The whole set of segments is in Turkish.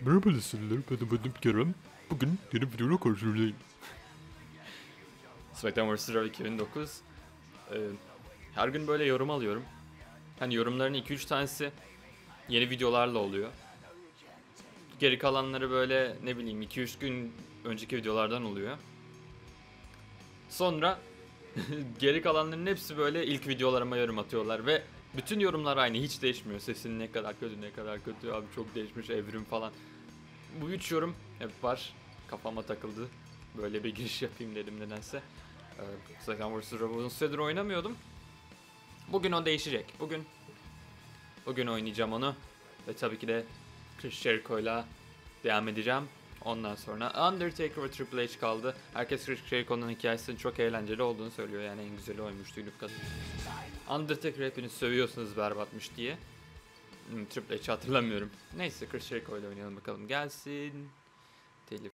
Merhaba listeler, ben Adım Kerem. Bugün yeni videoyla karşınızdayım. SmackDown vs. Raw 2009. Ee, her gün böyle yorum alıyorum. Hani yorumların 2-3 tanesi yeni videolarla oluyor. Geri kalanları böyle ne bileyim 2-3 gün önceki videolardan oluyor. Sonra geri kalanların hepsi böyle ilk videolarıma yorum atıyorlar ve bütün yorumlar aynı hiç değişmiyor. Sesin ne kadar kötü ne kadar kötü abi çok değişmiş evrim falan. Bu üç yorum hep var. Kafama takıldı. Böyle bir giriş yapayım dedim nedense. Ee, SmackDown vs. Uzun süredir oynamıyordum. Bugün o değişecek. Bugün bugün oynayacağım onu. Ve tabii ki de Chris Jericho'yla devam edeceğim. Ondan sonra Undertaker ve Triple H kaldı. Herkes Chris Jericho'nun hikayesinin çok eğlenceli olduğunu söylüyor. Yani en güzeli oymuş duyduk kadın. Undertaker hepiniz sövüyorsunuz berbatmış diye. Hmm, Triple H hatırlamıyorum. Neyse Chris Jericho ile oynayalım bakalım. Gelsin. Telif.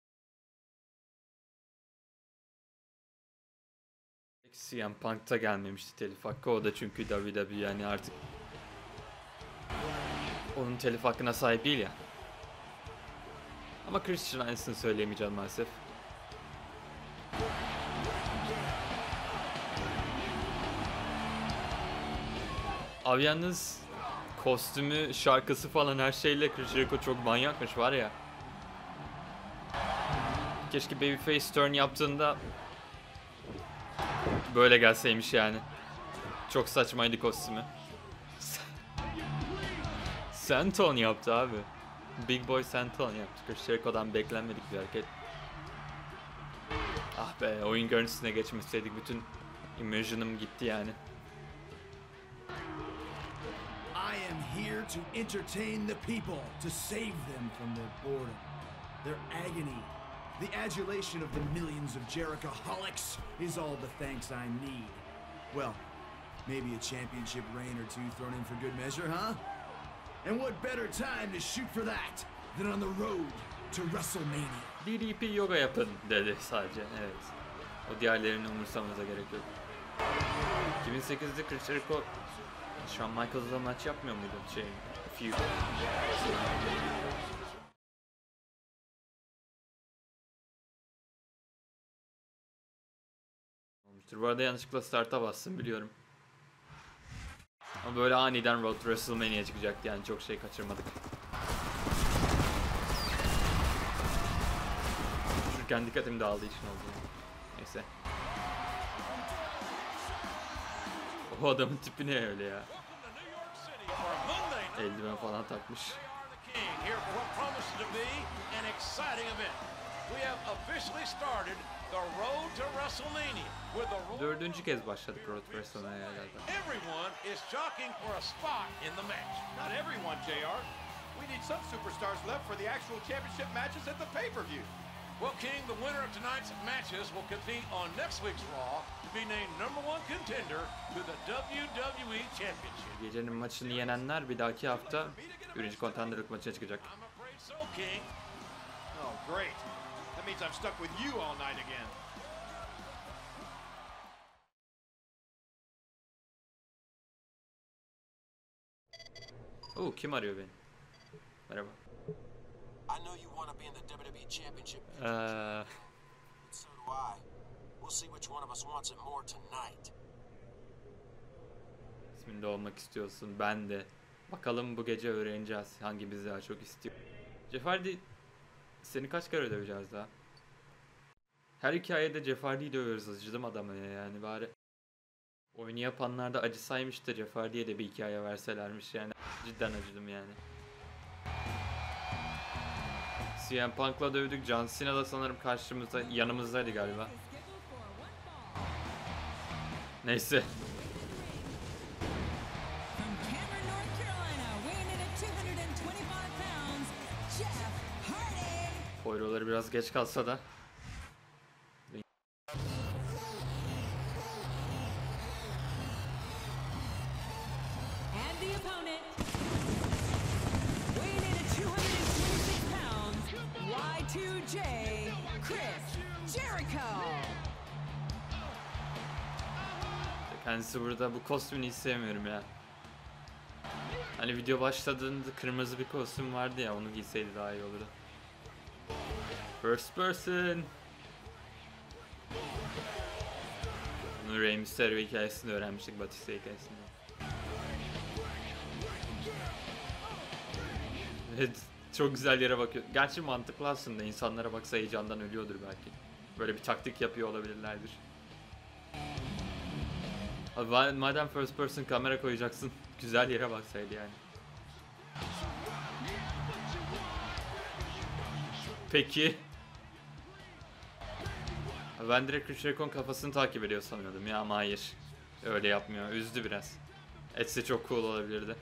CM Punk'ta gelmemişti telif hakkı. O da çünkü WWE yani artık onun telif hakkına sahip değil ya. Ama Christian aynısını söyleyemeyeceğim maalesef. Abi yalnız kostümü, şarkısı falan her şeyle Chris Jericho çok manyakmış var ya. Keşke Babyface turn yaptığında böyle gelseymiş yani. Çok saçmaydı kostümü. Santon yaptı abi. Big Boy Santon yaptı. Chris Jericho'dan beklenmedik bir hareket. Ah be oyun görüntüsüne geçmeseydik bütün immersion'ım gitti yani. I am here to entertain the people, to save them from their boredom, their agony. The adulation of the millions of Jerichoholics is all the thanks I need. Well, maybe a championship reign or two thrown in for good measure, huh? And what better time to shoot for that than on the road to WrestleMania? DDP yoga yapın dedi sadece. Evet. O diğerlerini umursamanıza gerek yok. 2008'de Chris Jericho Shawn Michaels'la maç yapmıyor muydu şey feud? Olmuştur. Bu arada yanlışlıkla start'a bastım biliyorum. Ama böyle aniden Road WrestleMania çıkacaktı yani çok şey kaçırmadık. Şurken dikkatim dağıldığı için oldu. Neyse. O adamın tipi ne öyle ya? Eldiven falan takmış. Dördüncü kez başladık Road to WrestleMania'ya galiba. Everyone is jockeying for a spot in the match. Not everyone, JR. We need some superstars left for the actual championship matches at the pay-per-view. Well, King, the winner of tonight's matches will compete on next week's Raw to be named number one contender to the WWE Championship. Gecenin maçını yenenler bir dahaki hafta birinci contenderlık maçına çıkacak. So, King. Oh, great. That means I'm stuck with you all night again. Oo kim arıyor beni? Merhaba. I know you want to be in the WWE Championship, Eee so do I. We'll see which one of us wants it more tonight. isminde olmak istiyorsun. Ben de. Bakalım bu gece öğreneceğiz hangimiz daha çok istiyor. Jeff Hardy seni kaç kere döveceğiz daha? Her hikayede Jeff Hardy'yi dövüyoruz acıdım adama ya yani bari. Oyunu yapanlar da acısaymış da Jeff Hardy'ye de bir hikaye verselermiş yani. Cidden acıdım yani. CM Punk'la dövdük. John Cena da sanırım karşımızda yanımızdaydı galiba. Neyse. Poyroları biraz geç kalsa da. And the opponent, weighing in at 226 pounds, Y2J, Chris Jericho. Kendisi burada bu kostümünü hiç sevmiyorum ya. Hani video başladığında kırmızı bir kostüm vardı ya onu giyseydi daha iyi olurdu. First person. Bunu Rey Mysterio hikayesinde öğrenmiştik Batista hikayesinde. Evet çok güzel yere bakıyor. Gerçi mantıklı aslında insanlara baksa heyecandan ölüyordur belki. Böyle bir taktik yapıyor olabilirlerdir. Abi ma- madem first person kamera koyacaksın güzel yere baksaydı yani. Peki. Ben direkt Jericho'nun kafasını takip ediyor sanıyordum ya ama hayır. Öyle yapmıyor. Üzdü biraz. Etse çok cool olabilirdi.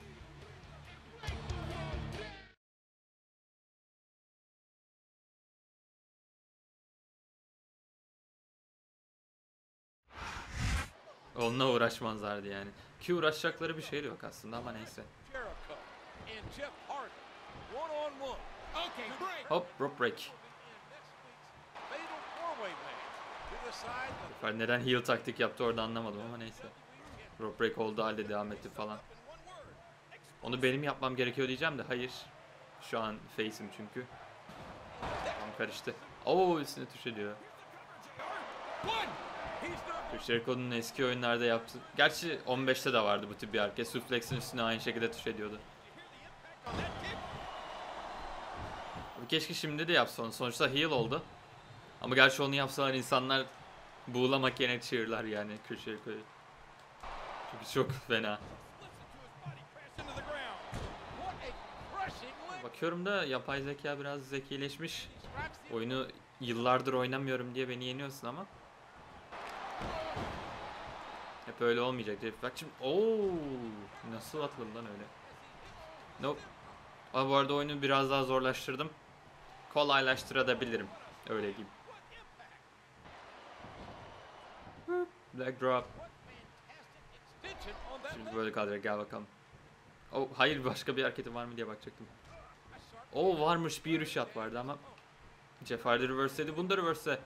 Onunla uğraşmazlardı yani. Ki uğraşacakları bir şey de yok aslında ama neyse. Hop rope break. Fatal four-way match to decide the Sefer neden heel taktik yaptı orada anlamadım ama neyse. Rope break oldu halde devam etti falan. Onu benim yapmam gerekiyor diyeceğim de hayır. Şu an face'im çünkü. Tamam karıştı. Oo üstüne tuş ediyor. Chris Jericho'nun eski oyunlarda yaptı. Gerçi 15'te de vardı bu tip bir hareket. Suplex'in üstüne aynı şekilde tuş ediyordu. Keşke şimdi de yapsa onu. Sonuçta heel oldu. Ama gerçi onu yapsalar insanlar buğulamak yerine çığırlar yani Chris Jericho'yu. Çünkü çok fena. Bakıyorum da yapay zeka biraz zekileşmiş. Oyunu yıllardır oynamıyorum diye beni yeniyorsun ama. Hep öyle olmayacak diye. Bak şimdi ooo nasıl atıldı lan öyle. Nope. Ama bu arada oyunu biraz daha zorlaştırdım. Kolaylaştırabilirim. Öyle diyeyim. Black drop. Şimdi böyle kalacak gel bakalım. Oh, hayır başka bir hareketi var mı diye bakacaktım. O varmış bir shot vardı ama Jeff Hardy reverse'ledi. Bunu da reverse.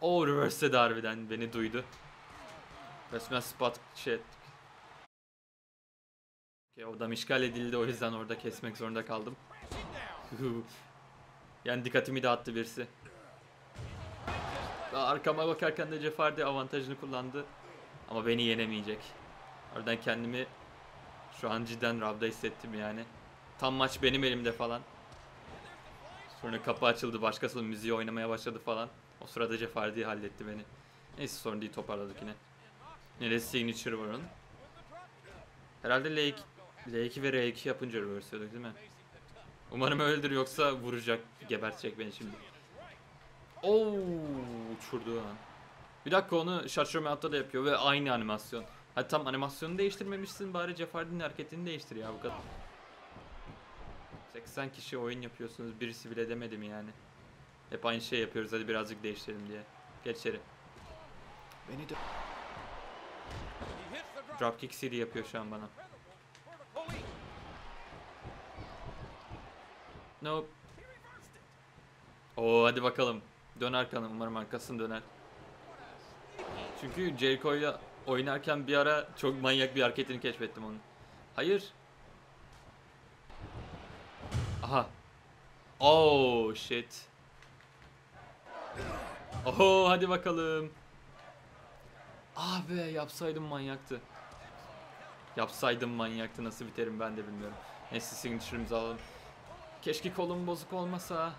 O reverse'ledi harbiden beni duydu. Resmen spot şey ettik. Okay, odam işgal edildi o yüzden orada kesmek zorunda kaldım. yani dikkatimi dağıttı birisi. Daha arkama bakarken de Jeff Hardy avantajını kullandı. Ama beni yenemeyecek. Oradan kendimi şu an cidden Rab'da hissettim yani. Tam maç benim elimde falan. Sonra kapı açıldı başkasının müziği oynamaya başladı falan. O sırada Jeff Hardy halletti beni. Neyse sorun değil toparladık yine. Neresi signature var onun? Herhalde L2, L2 ve R2 yapınca reverse değil mi? Umarım öyledir yoksa vuracak, gebertecek beni şimdi. Oo, uçurdu. Bir dakika onu Mount'ta da yapıyor ve aynı animasyon. Hadi tam animasyonu değiştirmemişsin bari Jeff Hardy'nin hareketini değiştir ya bu kadar. 80 kişi oyun yapıyorsunuz birisi bile demedi mi yani? Hep aynı şey yapıyoruz hadi birazcık değiştirelim diye. Geç içeri. the drop. Dropkick CD yapıyor şu an bana. Nope. Oo hadi bakalım. Dön arkana umarım arkasını döner. Çünkü Jericho ile oynarken bir ara çok manyak bir hareketini keşfettim onun. Hayır. Aha. Oh shit. Oho hadi bakalım. Ah yapsaydım manyaktı. Yapsaydım manyaktı nasıl biterim ben de bilmiyorum. Neyse signature'ımızı alalım. Keşke kolum bozuk olmasa.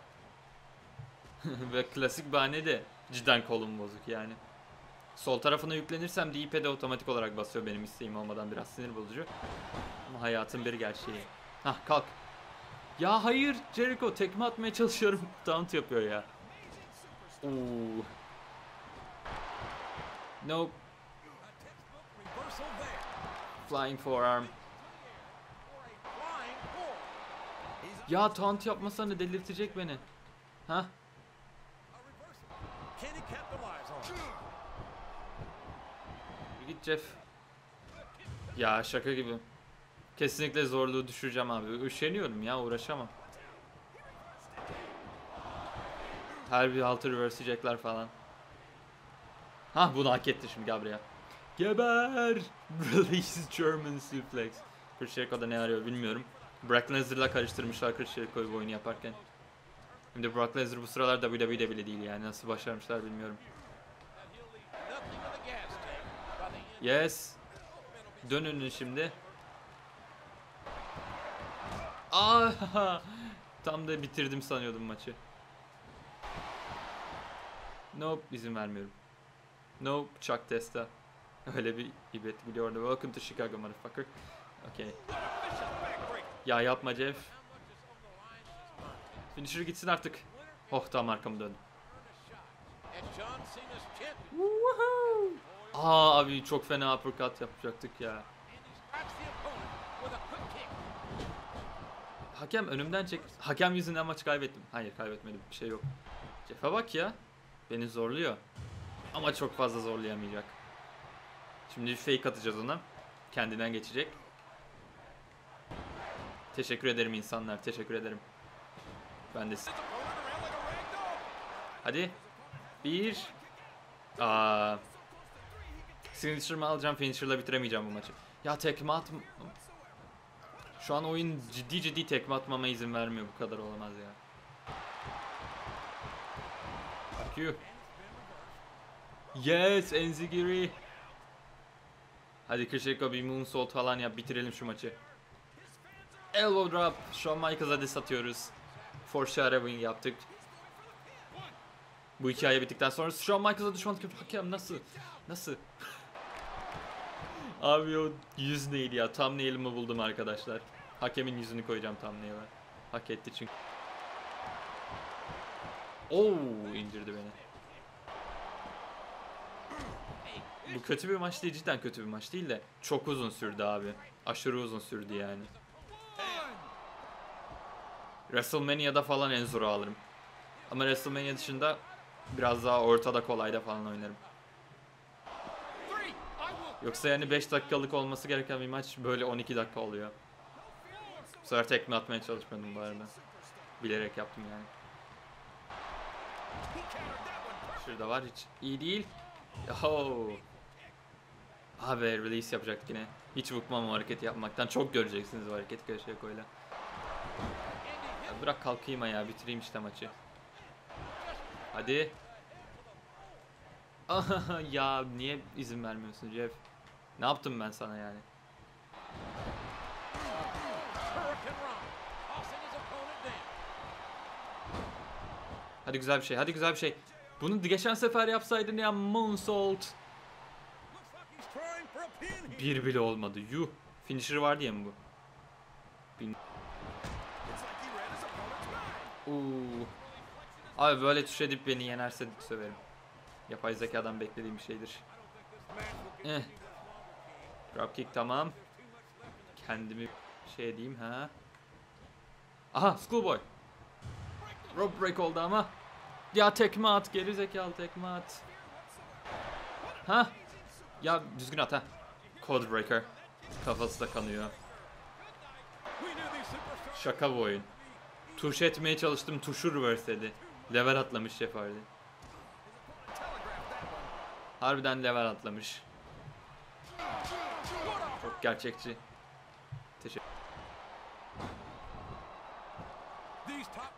Ve klasik bahane de cidden kolum bozuk yani. Sol tarafına yüklenirsem D-pad'e otomatik olarak basıyor benim isteğim olmadan biraz sinir bozucu. Ama hayatın bir gerçeği. Hah kalk. Ya hayır Jericho tekme atmaya çalışıyorum. Taunt yapıyor ya. Oo. Nope. Flying forearm. Ya taunt yapmasana delirtecek beni. Hah. Can he capitalize on it? Bir Git Jeff. Ya şaka gibi. Kesinlikle zorluğu düşüreceğim abi. Üşeniyorum ya uğraşamam. Her bir altı reverse'leyecekler falan. Hah bunu hak etti şimdi buraya. Geber! Release German suplex. Chris Jericho da ne arıyor bilmiyorum. Brock Lesnar'la karıştırmışlar Jericho'yu bu oyunu yaparken. Hem de Brock Lesnar bu sıralar WWE'de bile değil yani nasıl başarmışlar bilmiyorum. Yes. Dön önünü şimdi. Aa, tam da bitirdim sanıyordum maçı. Nope, izin vermiyorum. Nope, Chuck Testa. Öyle bir ibret biliyordu. Welcome to Chicago motherfucker. Okay. Ya yapma Jeff. Finisher gitsin artık. Oh tamam arkamı döndüm. Aa abi çok fena uppercut yapacaktık ya. Hakem önümden çek. Hakem yüzünden maçı kaybettim. Hayır kaybetmedim. Bir şey yok. Jeff'e bak ya. Beni zorluyor. Ama çok fazla zorlayamayacak. Şimdi bir fake atacağız ona. Kendinden geçecek. Teşekkür ederim insanlar. Teşekkür ederim. Ben de. Hadi. Bir. Aa. Finisher'ımı alacağım. Finisher'la bitiremeyeceğim bu maçı. Ya tekme at... Şu an oyun ciddi ciddi tekme atmama izin vermiyor. Bu kadar olamaz ya. Fuck you. Yes Enzigiri. Hadi Krishiko bir moonsault falan yap bitirelim şu maçı. Elbow drop. Shawn Michaels'a diss atıyoruz. Foreshadowing yaptık. Bu hikaye bittikten sonra Shawn Michaels'a düşman kötü hakem nasıl? Nasıl? Abi o yüz neydi ya? Thumbnail'ımı buldum arkadaşlar. Hakemin yüzünü koyacağım thumbnail'a. Hak etti çünkü. Oo indirdi beni. Bu kötü bir maç değil cidden kötü bir maç değil de çok uzun sürdü abi. Aşırı uzun sürdü yani. WrestleMania'da falan en zoru alırım. Ama WrestleMania dışında biraz daha ortada kolayda falan oynarım. Yoksa yani 5 dakikalık olması gereken bir maç böyle 12 dakika oluyor. Bu sefer tekme atmaya çalışmadım bu arada. Bilerek yaptım yani. Şurada var hiç iyi değil. Yo. Abi release yapacak yine. Hiç bıkmam hareketi yapmaktan. Çok göreceksiniz o hareketi Kaşeko'yla. Ya bırak kalkayım ya bitireyim işte maçı. Hadi. ya niye izin vermiyorsun Jeff? Ne yaptım ben sana yani? Hadi güzel bir şey. Hadi güzel bir şey. Bunu geçen sefer yapsaydın ya moonsault. Bir bile olmadı. Yuh. Finisher var diye mi bu? Bin... Uuu. Abi böyle tuş edip beni yenerse söverim. Yapay zekadan beklediğim bir şeydir. Eh. Dropkick tamam. Kendimi şey diyeyim ha. Aha Schoolboy. Rope break oldu ama. Ya tekme at geri zekalı tekme at. Ha? Ya düzgün at ha. Code breaker. Kafası da kanıyor. Şaka bu oyun. Tuş etmeye çalıştım tuşu reverse dedi. Level atlamış Hardy. Harbiden level atlamış. Çok gerçekçi. Teşekkür.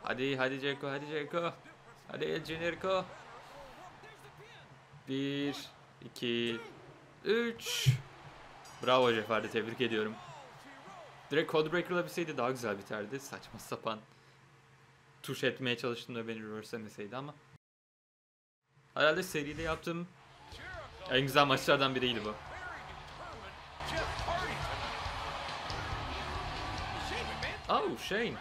Hadi hadi Jericho hadi Jericho. Hadi El Generico. Bir, iki, üç. Bravo Hardy tebrik ediyorum. Direkt Codebreaker'la bitseydi daha güzel biterdi. Saçma sapan. Tuş etmeye çalıştım da beni reverselemeseydi ama. Herhalde seride yaptığım en güzel maçlardan biriydi bu. Oh Shane.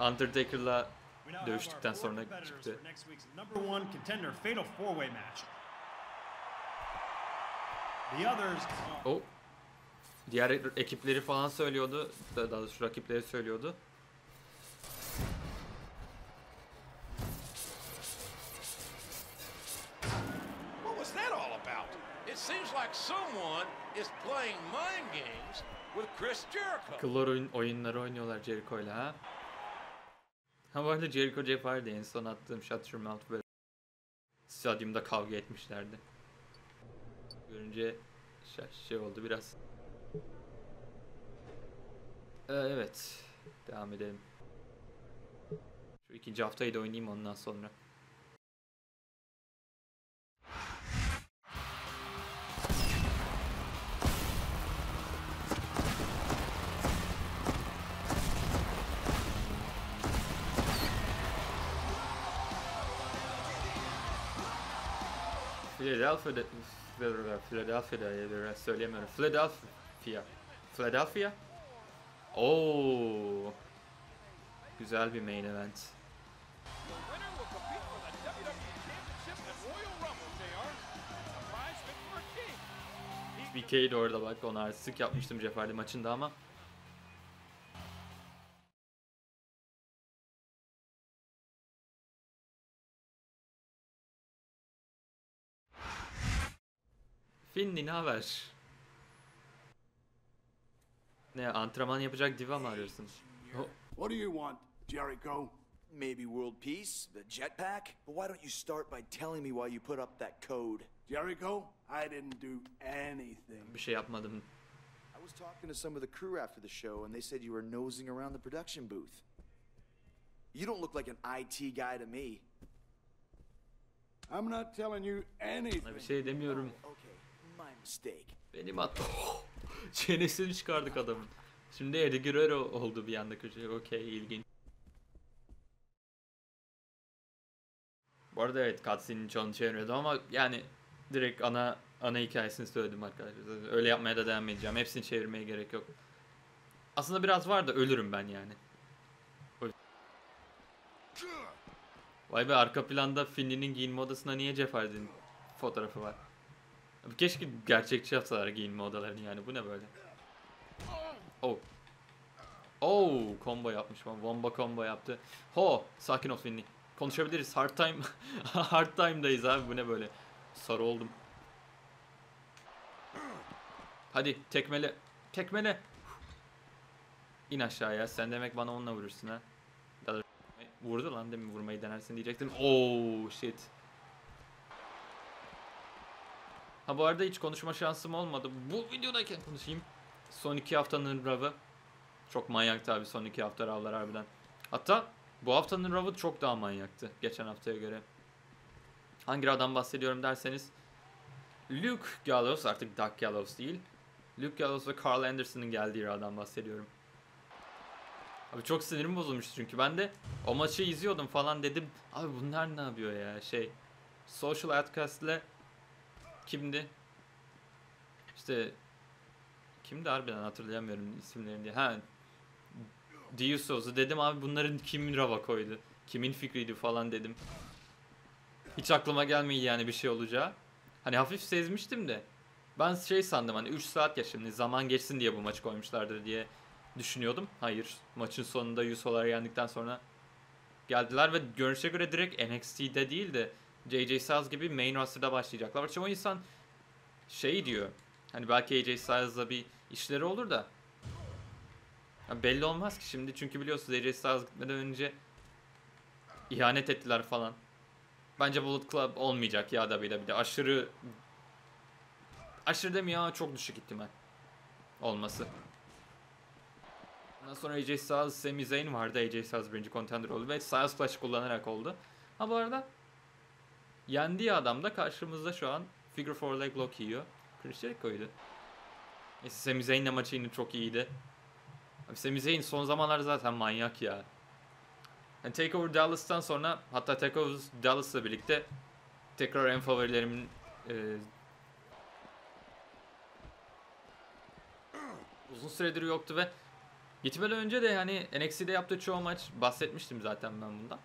Undertaker'la dövüştükten sonra çıktı. Next week's number one contender fatal four-way match. The others O diğer ekipleri falan söylüyordu. Daha doğrusu rakipleri söylüyordu. Akıllı oyun, oyunları oynuyorlar Jericho'yla ha. Ha bu arada Jericho Jeff Hardy en son attığım Shut Your Mouth böyle stadyumda kavga etmişlerdi. Görünce şey oldu biraz. Ee, evet. Devam edelim. Şu ikinci haftayı da oynayayım ondan sonra. Philadelphia'da biraz söyleyemiyorum. Philadelphia. Philadelphia? Oo. Güzel bir main event. De orada bak. Onu artistik yapmıştım Jeff Hardy maçında ama. Finley ne haber? Ne antrenman yapacak diva mı arıyorsun? Oh, What do you want, Jericho? Maybe world peace, the jetpack? But why don't you start by telling me why you put up that code? Jericho, I didn't do anything. bir şey yapmadım. I was talking to some of the crew after the show, and they said you were nosing around the production booth. You don't look like an IT guy to me. I'm not telling you anything. Bir şey demiyorum. Okay, my mistake. Benim at. Çenesini çıkardık adamın. Şimdi Eddie Guerrero oldu bir anda köşe. Okey ilginç. Bu arada evet cutscene'in çoğunu çevirmedim ama yani direkt ana ana hikayesini söyledim arkadaşlar. Öyle yapmaya da devam edeceğim. Hepsini çevirmeye gerek yok. Aslında biraz var da ölürüm ben yani. Vay be arka planda Finley'nin giyinme odasında niye Jeff Hardy'nin fotoğrafı var? Abi Keşke gerçekçi yapsalar giyinme odalarını yani. Bu ne böyle? Oh. Oh, combo yapmış. Bomba combo yaptı. Ho, sakin ol Finley. Konuşabiliriz. Hard time. Hard time'dayız abi. Bu ne böyle? Sarı oldum. Hadi tekmele. Tekmele. İn aşağıya. Sen demek bana onunla vurursun ha. Vurdu lan demin vurmayı denersin diyecektim. Oh shit. Ha bu arada hiç konuşma şansım olmadı. Bu videodayken konuşayım. Son iki haftanın Rav'ı. Çok manyaktı abi son iki hafta Rav'lar harbiden. Hatta bu haftanın Rav'ı çok daha manyaktı geçen haftaya göre. Hangi Rav'dan bahsediyorum derseniz. Luke Gallows artık Doug Gallows değil. Luke Gallows ve Carl Anderson'ın geldiği Rav'dan bahsediyorum. Abi çok sinirim bozulmuştu çünkü ben de o maçı izliyordum falan dedim. Abi bunlar ne yapıyor ya şey. Social Outcast ile kimdi? İşte kimdi harbiden hatırlayamıyorum isimlerini diye. Ha The Usos'u dedim abi bunların kim rava koydu? Kimin fikriydi falan dedim. Hiç aklıma gelmedi yani bir şey olacağı. Hani hafif sezmiştim de. Ben şey sandım hani 3 saat ya şimdi zaman geçsin diye bu maçı koymuşlardır diye düşünüyordum. Hayır. Maçın sonunda Uso'lar yendikten sonra geldiler ve görünüşe göre direkt NXT'de değil de JJ Styles gibi main roster'da başlayacaklar. Çoğu insan şey diyor. Hani belki AJ Styles'la bir işleri olur da. Ya belli olmaz ki şimdi çünkü biliyorsunuz AJ Styles gitmeden önce ihanet ettiler falan. Bence Bullet Club olmayacak ya da bir de bir de aşırı aşırı demiyor ama çok düşük ihtimal olması. Ondan sonra AJ Styles, Sami Zayn vardı. AJ Styles birinci contender oldu ve Styles Clash kullanarak oldu. Ha bu arada yendiği adam da karşımızda şu an Figure 4 Leg Lock yiyor. Chris Jericho'ydu. Neyse Sami Zayn'le maçı yine çok iyiydi. Abi Sami Zayn son zamanlarda zaten manyak ya. Yani Takeover Dallas'tan sonra hatta Takeover Dallas'la birlikte tekrar en favorilerimin e, uzun süredir yoktu ve gitmeden önce de yani NXT'de yaptığı çoğu maç bahsetmiştim zaten ben bundan.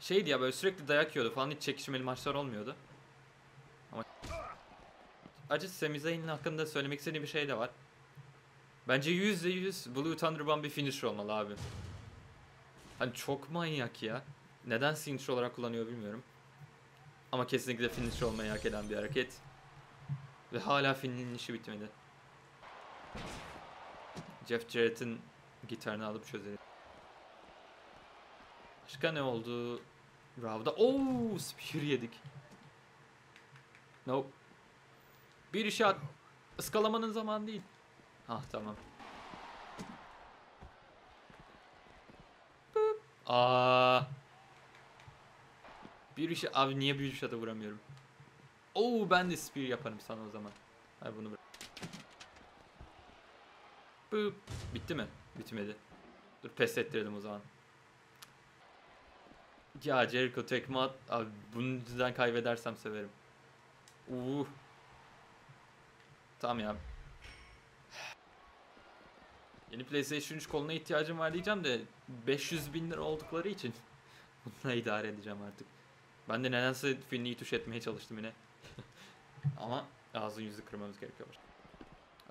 Şeydi ya böyle sürekli dayak yiyordu falan hiç çekişmeli maçlar olmuyordu. Ama Acı Sami Zayn'in hakkında söylemek istediğim bir şey de var. Bence %100 Blue Thunderbomb bir finisher olmalı abi. Hani çok manyak ya. Neden finisher olarak kullanıyor bilmiyorum. Ama kesinlikle finisher olmayı hak eden bir hareket. Ve hala Finn'in işi bitmedi. Jeff Jarrett'in gitarını alıp çözelim. Başka ne oldu? Rav'da. Oo, spear yedik. Nope. Bir işe at. Iskalamanın zamanı değil. Ah tamam. Aa. Bir iş abi niye bir shot'a vuramıyorum? Oo ben de spear yaparım sana o zaman. Hayır bunu bırak. Boop. Bitti mi? Bitmedi. Dur pes ettirelim o zaman. Ya Jericho tekme at. Abi bunun yüzünden kaybedersem severim. Uuu. Tamam ya. Yeni PlayStation 3 koluna ihtiyacım var diyeceğim de 500 bin lira oldukları için bununla idare edeceğim artık. Ben de nedense Finley'i tuş etmeye çalıştım yine. Ama ağzın yüzü kırmamız gerekiyor.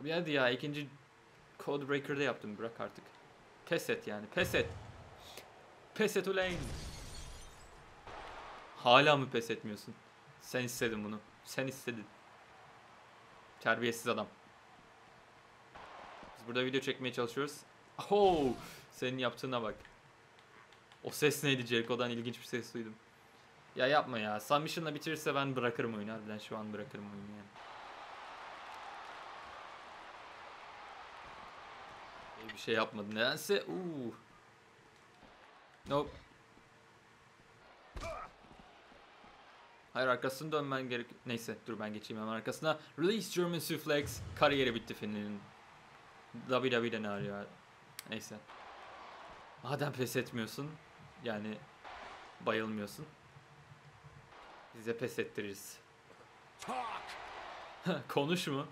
Abi hadi ya ikinci Code Breaker'da yaptım bırak artık. Pes et yani pes et. Pes et ulan. Hala mı pes etmiyorsun? Sen istedin bunu. Sen istedin. Terbiyesiz adam. Biz burada video çekmeye çalışıyoruz. Oh, senin yaptığına bak. O ses neydi Jericho'dan ilginç bir ses duydum. Ya yapma ya. Submission'la bitirirse ben bırakırım oyunu. Harbiden şu an bırakırım oyunu yani. Bir şey yapmadı. Nedense uuu. Nope. Hayır arkasını dönmen gerek. Neyse dur ben geçeyim hemen arkasına. Release German Suplex. Kariyeri bitti Finn'in. WWE'de ne arıyor? Neyse. Madem pes etmiyorsun. Yani bayılmıyorsun. Bize pes ettiririz. Konuş mu?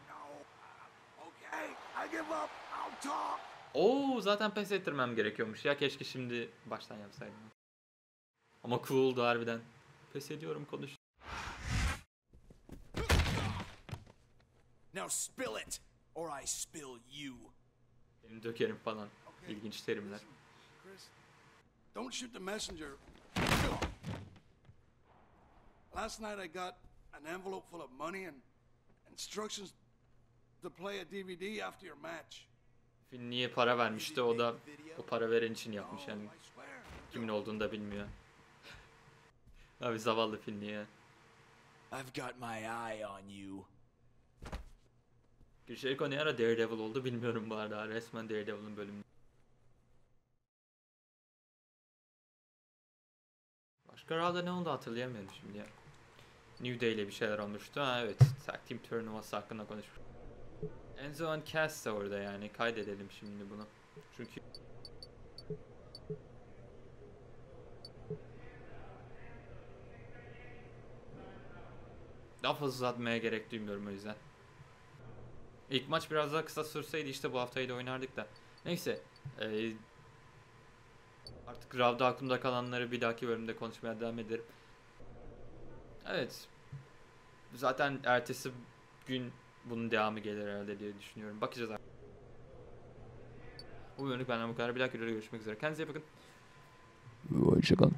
Oo zaten pes ettirmem gerekiyormuş ya keşke şimdi baştan yapsaydım. Ama cool'du harbiden. Pes ediyorum konuş. Now spill it, or I spill you. Benim dökerim falan. İlginç terimler. Chris, don't shoot the messenger. Last night I got an envelope full of money and instructions to play a DVD after your match. Finley'e para vermişti o da o para veren için yapmış yani. Kimin olduğunu da bilmiyor. Abi zavallı Finley'e. I've got my eye on you. Jericho ne ara Daredevil oldu bilmiyorum bu arada. Resmen Daredevil'ın bölümü. Başka Raw'da ne oldu hatırlayamıyorum şimdi ya. New Day ile bir şeyler olmuştu. Ha evet. Tag Team turnuvası hakkında konuşmuş. Enzo and Cass de orada yani. Kaydedelim şimdi bunu. Çünkü fazla uzatmaya gerek duymuyorum o yüzden. İlk maç biraz daha kısa sürseydi işte bu haftayı da oynardık da. Neyse. eee, artık Rav'da aklımda kalanları bir dahaki bölümde konuşmaya devam ederim. Evet. Zaten ertesi gün bunun devamı gelir herhalde diye düşünüyorum. Bakacağız artık. Bu bölümlük benden bu kadar. Bir dahaki videoda görüşmek üzere. Kendinize iyi bakın. Hoşçakalın.